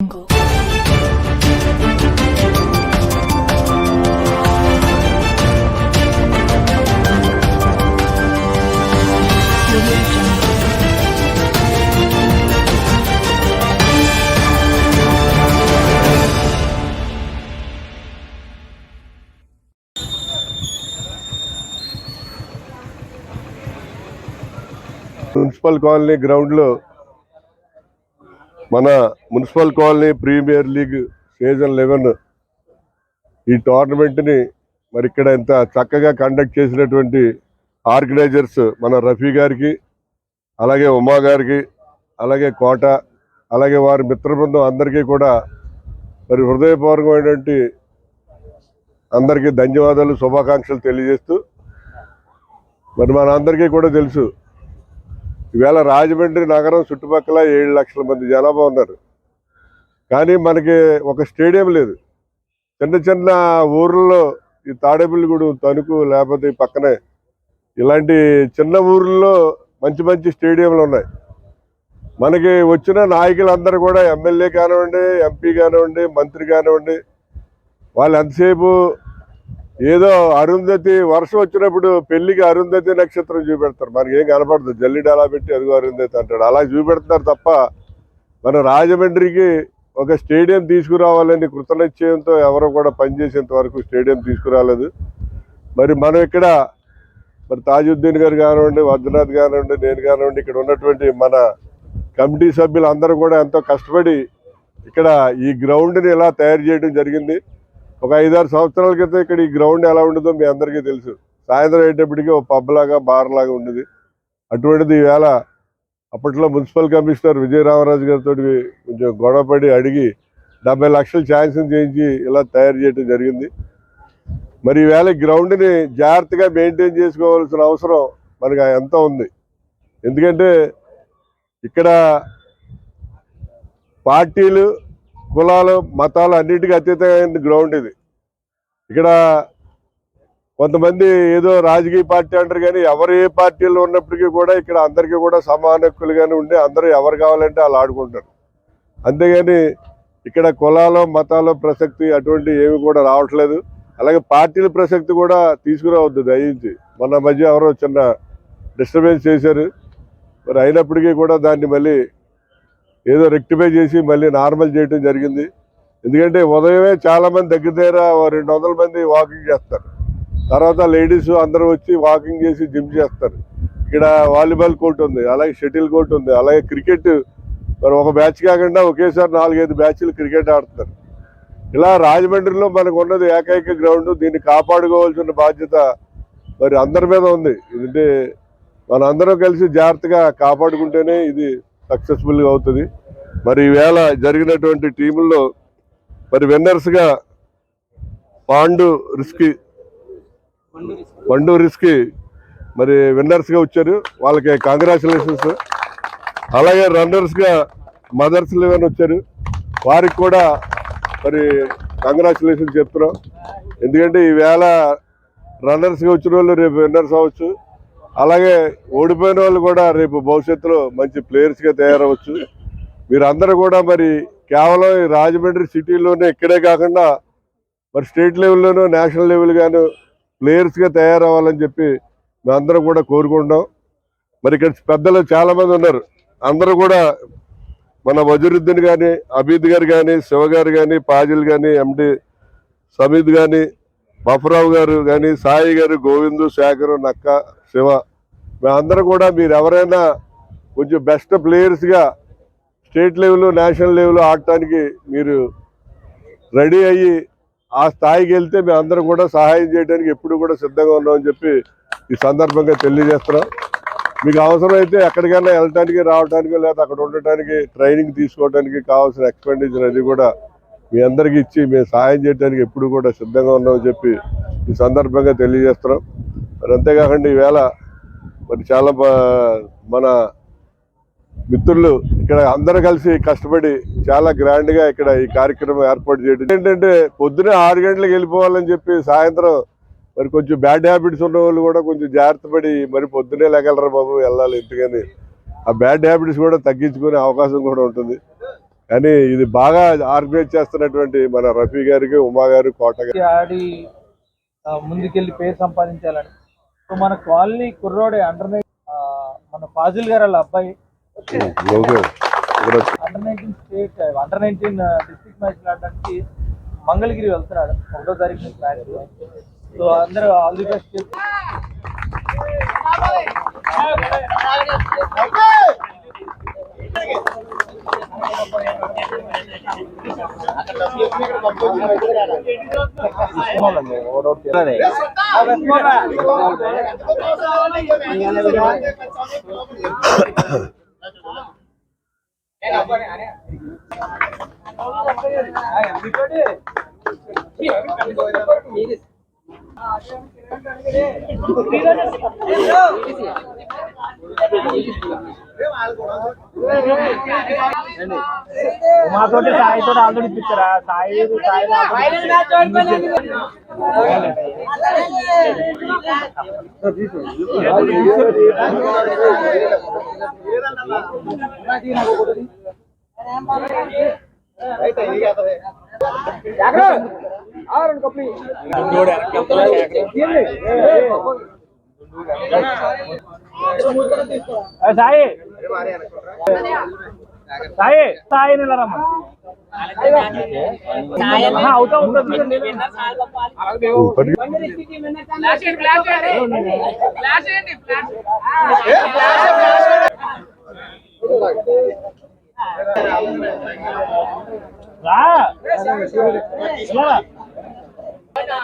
jungle. Audio jungle. Municipal colony గ్రౌండ్లో మన municipal colony premier league season eleven ఈ టోర్నమెంట్ని మరి ఇక్కడ ఇంత చక్కగా కండక్ట్ చేసినటువంటి ఆర్గనైజర్స్ మన రఫీ గారికి అలాగే ఉమా గారికి అలాగే కోట అలాగే వారి మిత్ర బృందం అందరికీ కూడా మరి హృదయపూర్వకమైనటువంటి అందరికీ ధన్యవాదాలు శుభాకాంక్షలు తెలియజేస్తూ మరి మన అందరికీ కూడా తెలుసు ఈవేళ రాజమండ్రి నగరం చుట్టుపక్కల ఏడు లక్షల మంది జనాభా ఉన్నారు. కానీ మనకి ఒక స్టేడియం లేదు. చిన్న చిన్న ఊర్లలో ఈ తాడేపల్లిగూడెం తణుకు లేకపోతే పక్కనే ఇలాంటి చిన్న ఊర్లలో మంచి మంచి స్టేడియంలు ఉన్నాయి. మనకి వచ్చిన నాయకులందరూ కూడా ఎమ్మెల్యే కానివ్వండి ఎంపీ కానివ్వండి మంత్రి కానివ్వండి వాళ్ళు ఎంతసేపు ఏదో అరుంధతి వర్షం వచ్చినప్పుడు పెళ్ళికి అరుంధతి నక్షత్రం చూపెడతారు. మనకి ఏం కనపడదు. జల్లిడి అలా పెట్టి అదిగో అరుంధతి అంటాడు. అలా చూపెడతారు తప్ప మన రాజమండ్రికి ఒక స్టేడియం తీసుకురావాలని కృతనిశ్చయంతో ఎవరు కూడా పనిచేసేంత వరకు స్టేడియం తీసుకురాలేదు. మరి మనం ఇక్కడ మరి తాజుద్దీన్ గారు కానివ్వండి వద్రనాథ్ కానివ్వండి నేను కానివ్వండి ఇక్కడ ఉన్నటువంటి మన కమిటీ సభ్యులు అందరూ కూడా ఎంతో కష్టపడి ఇక్కడ ఈ గ్రౌండ్ని ఇలా తయారు చేయడం జరిగింది. ఒక ఐదారు సంవత్సరాల క్రితం ఇక్కడ ఈ గ్రౌండ్ ఎలా ఉండదో మీ అందరికీ తెలుసు. సాయంత్రం అయ్యేటప్పటికీ ఒక పబ్లాగా బార్లాగా ఉండేది. అటువంటిది ఈవేళ అప్పట్లో మున్సిపల్ కమిషనర్ విజయరామరాజు గారితో కొంచెం గొడవపడి అడిగి డెబ్బై లక్షలు ఛాన్సన్ చేయించి ఇలా తయారు చేయడం జరిగింది. మరి ఈవేళ ఈ గ్రౌండ్ని జాగ్రత్తగా మెయింటైన్ చేసుకోవాల్సిన అవసరం మనకు ఎంత ఉంది? ఎందుకంటే ఇక్కడ పార్టీలు కులాలు మతాలు అన్నిటికీ అతీతమైన గ్రౌండ్ ఇది. ఇక్కడ కొంతమంది ఏదో రాజకీయ పార్టీ అంటారు కానీ ఎవరు ఏ పార్టీలో ఉన్నప్పటికీ కూడా ఇక్కడ అందరికీ కూడా సమాన హక్కులుగానే ఉండి అందరూ ఎవరు కావాలంటే వాళ్ళు ఆడుకుంటారు. అంతేగాని ఇక్కడ కులాలు మతాలు ప్రసక్తి అటువంటి ఏమి కూడా రావట్లేదు. అలాగే పార్టీల ప్రసక్తి కూడా తీసుకురావద్దు దయించి. మన మధ్య ఎవరో చిన్న డిస్టర్బెన్స్ చేశారు. మరి అయినప్పటికీ కూడా దాన్ని మళ్ళీ ఏదో రెక్టిఫై చేసి మళ్ళీ నార్మల్ చేయడం జరిగింది. ఎందుకంటే ఉదయమే చాలామంది దగ్గర దగ్గర రెండు వందల మంది వాకింగ్ చేస్తారు. తర్వాత లేడీస్ అందరూ వచ్చి వాకింగ్ చేసి జిమ్ చేస్తారు. ఇక్కడ వాలీబాల్ కోర్ట్ ఉంది అలాగే షటిల్ కోర్ట్ ఉంది అలాగే క్రికెట్ మరి ఒక బ్యాచ్ కాకుండా ఒకేసారి నాలుగైదు బ్యాచ్లు క్రికెట్ ఆడుతున్నారు. ఇలా రాజమండ్రిలో మనకు ఉన్నది ఏకైక గ్రౌండ్ దీన్ని కాపాడుకోవాల్సిన బాధ్యత మరి అందరి మీద ఉంది. ఎందుకంటే మనందరం కలిసి జాగ్రత్తగా కాపాడుకుంటేనే ఇది సక్సెస్ఫుల్గా అవుతుంది. మరి ఈవేళ జరిగినటువంటి టీముల్లో మరి విన్నర్స్గా పాండు రిస్కీ పండు రిస్కీ మరి విన్నర్స్గా వచ్చారు. వాళ్ళకి కాంగ్రాచులేషన్స్ అలాగే రన్నర్స్గా మదర్స్ లెవెన్ వచ్చారు. వారికి కూడా మరి కంగ్రాచులేషన్స్ చెప్తున్నాం. ఎందుకంటే ఈవేళ రన్నర్స్గా వచ్చిన వాళ్ళు రేపు విన్నర్స్ అవ్వచ్చు. అలాగే ఓడిపోయిన వాళ్ళు కూడా రేపు భవిష్యత్తులో మంచి ప్లేయర్స్గా తయారవచ్చు. మీరందరూ కూడా మరి కేవలం ఈ రాజమండ్రి సిటీలోనే ఇక్కడే కాకుండా మరి స్టేట్ లెవెల్లోనూ నేషనల్ లెవెల్ గాను ప్లేయర్స్గా తయారవ్వాలని చెప్పి మేమందరం కూడా కోరుకుంటాం మరి ఇక్కడ పెద్దలు చాలామంది ఉన్నారు. అందరూ కూడా మన వజరుద్దీన్ కానీ అబీద్ గారు కానీ శివ గారు కానీ పాజిల్ కానీ ఎండి సమీద్ కానీ బాపురావు గారు కానీ సాయి గారు గోవిందు శేఖరు నక్క శివ మేమందరం కూడా మీరు ఎవరైనా కొంచెం బెస్ట్ ప్లేయర్స్గా స్టేట్ లెవెల్లో నేషనల్ లెవెల్లో ఆడటానికి మీరు రెడీ అయ్యి ఆ స్థాయికి వెళ్తే మేము అందరం కూడా సహాయం చేయడానికి ఎప్పుడు కూడా సిద్ధంగా ఉన్నామని చెప్పి ఈ సందర్భంగా తెలియజేస్తున్నాం. మీకు అవసరమైతే ఎక్కడికైనా వెళ్ళటానికి రావడానికి లేదా అక్కడ ఉండటానికి ట్రైనింగ్ తీసుకోవడానికి కావాల్సిన ఎక్స్పెండిచర్ అది కూడా మీ అందరికీ ఇచ్చి మేము సహాయం చేయడానికి ఎప్పుడు కూడా సిద్ధంగా ఉన్నామని చెప్పి ఈ సందర్భంగా తెలియజేస్తున్నాం. మరి అంతేకాకుండా ఈవేళ మరి చాలా బా- మన మిత్రులు ఇక్కడ అందరూ కలిసి కష్టపడి చాలా గ్రాండ్గా ఇక్కడ ఈ కార్యక్రమం ఏర్పాటు చేయడం. ఏంటంటే పొద్దునే ఆరు గంటలకు వెళ్ళిపోవాలని చెప్పి సాయంత్రం మరి కొంచెం బ్యాడ్ హ్యాబిట్స్ ఉన్న వాళ్ళు కూడా కొంచెం జాగ్రత్త పడి మరి పొద్దునే లేగలరా బాబు వెళ్ళాలి. ఎందుకని ఆ బ్యాడ్ హ్యాబిట్స్ కూడా తగ్గించుకునే అవకాశం కూడా ఉంటుంది. కానీ ఇది బాగా ఆర్గనైజ్ చేస్తున్నటువంటి మన రఫీ గారికి ఉమా గారు కోట గారు. ఆడి ముందుకెళ్ళి పేరు సంపాదించాలని. సో మన కాలనీ కుర్రోడే అండర్ నైన్ మన ఫాజిల్ గారు వాళ్ళ అబ్బాయి. Under nineteen state under nineteen district match ఆడడానికి మంగళగిరి వెళ్తున్నాడు. ఒకటో తారీఖు నుంచి మ్యాచ్. సో అందరూ ఆల్ ది బెస్ట్. మీరే మాతోటి సాయితో ఆల్రెడీ ఇప్పించారా సాయి సాయి సాయి సాయి సాయి నిలరమ్మ అవుతా ఉంటుంది ఇప్పటికీ రా ఇలా.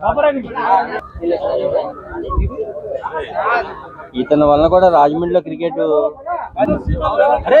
బాబారాకి ఇతని వలన కూడా రాజమండ్రిలో క్రికెట్ అరే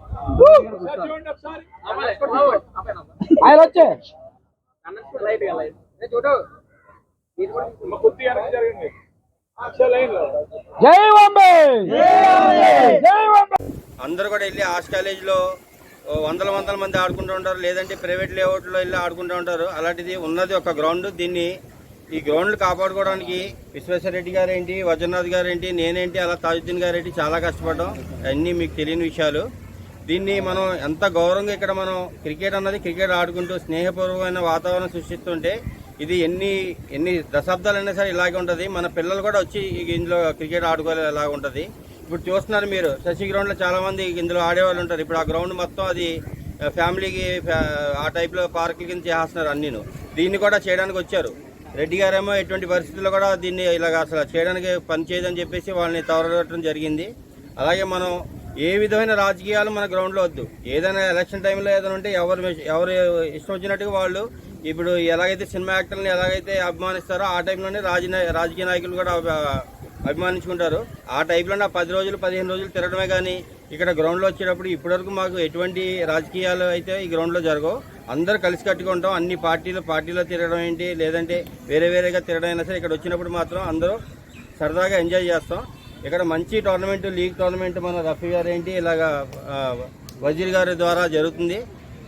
ఆయన వచ్చే. జై బాంబే కూడా వెళ్ళి ఆర్ట్స్ కాలేజీలో వందల వందల మంది ఆడుకుంటూ ఉంటారు. లేదంటే ప్రైవేట్ లేఅవుట్లో వెళ్ళి ఆడుకుంటూ ఉంటారు. అలాంటిది ఉన్నది ఒక గ్రౌండ్ దీన్ని ఈ గ్రౌండ్లు కాపాడుకోవడానికి విశ్వేశ్వరరెడ్డి గారు ఏంటి వజ్రనాథ్ గారు ఏంటి నేనేంటి అలా తాజుద్దీన్ గారు ఏంటి చాలా కష్టపడ్డాం. అన్నీ మీకు తెలియని విషయాలు. దీన్ని మనం ఎంత గౌరవంగా ఇక్కడ మనం క్రికెట్ అన్నది క్రికెట్ ఆడుకుంటూ స్నేహపూర్వకమైన వాతావరణం సృష్టిస్తుంటే ఇది ఎన్ని ఎన్ని దశాబ్దాలైనా సరే ఇలాగే ఉంటుంది. మన పిల్లలు కూడా వచ్చి ఇందులో క్రికెట్ ఆడుకోవాలి ఇలాగ ఉంటుంది. ఇప్పుడు చూస్తున్నారు మీరు శశి గ్రౌండ్లో చాలామంది ఇందులో ఆడేవాళ్ళు ఉంటారు. ఇప్పుడు ఆ గ్రౌండ్ మొత్తం అది ఫ్యామిలీకి ఫ్యా- ఆ టైప్లో పార్కుల కింద చేస్తున్నారు అన్నీను. దీన్ని కూడా చేయడానికి వచ్చారు. రెడ్డి గారేమో ఎటువంటి పరిస్థితుల్లో కూడా దీన్ని ఇలాగ అసలు చేయడానికి పని చేయదని చెప్పేసి వాళ్ళని తవరగట్టడం జరిగింది. అలాగే మనం ఏ విధమైన రాజకీయాలు మన గ్రౌండ్లో వద్దు. ఏదైనా ఎలక్షన్ టైంలో ఏదైనా ఉంటే ఎవరు ఎవరు ఇష్టం వచ్చినట్టుగా వాళ్ళు ఇప్పుడు ఎలాగైతే సినిమా యాక్టర్ని ఎలాగైతే అభిమానిస్తారో ఆ టైంలోనే రాజ రాజకీయ నాయకులు కూడా అభిమానించుకుంటారు. ఆ టైప్లోనే ఆ పది రోజులు పదిహేను రోజులు తిరగడమే కానీ ఇక్కడ గ్రౌండ్లో వచ్చేటప్పుడు ఇప్పటివరకు మాకు ఎటువంటి రాజకీయాలు అయితే ఈ గ్రౌండ్లో జరగవు. అందరూ కలిసి కట్టుకుంటాం అన్ని పార్టీలు పార్టీలో తిరగడం ఏంటి? లేదంటే వేరే వేరేగా తిరగడం అయినా సరే ఇక్కడ వచ్చినప్పుడు మాత్రం అందరూ సరదాగా ఎంజాయ్ చేస్తాం. ఇక్కడ మంచి టోర్నమెంట్ లీగ్ టోర్నమెంట్ మన రఫీ గారు ఏంటి ఇలాగా వజీర్ గారి ద్వారా జరుగుతుంది.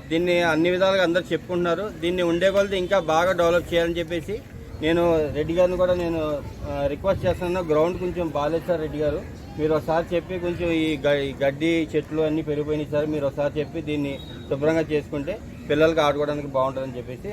దీన్ని అన్ని విధాలుగా అందరూ చెప్పుకుంటున్నారు. దీన్ని ఉండే కొలది ఇంకా బాగా డెవలప్ చేయాలని చెప్పేసి నేను రెడ్డి గారిని కూడా నేను రిక్వెస్ట్ చేస్తున్నాను. గ్రౌండ్ కొంచెం బాగాలేదు సార్ రెడ్డి గారు. మీరు ఒకసారి చెప్పి కొంచెం ఈ ఈ గడ్డి చెట్లు అన్నీ పెరిగిపోయినాయి సార్. మీరు ఒకసారి చెప్పి దీన్ని శుభ్రంగా చేసుకుంటే పిల్లలకి ఆడుకోవడానికి బాగుంటుందని చెప్పేసి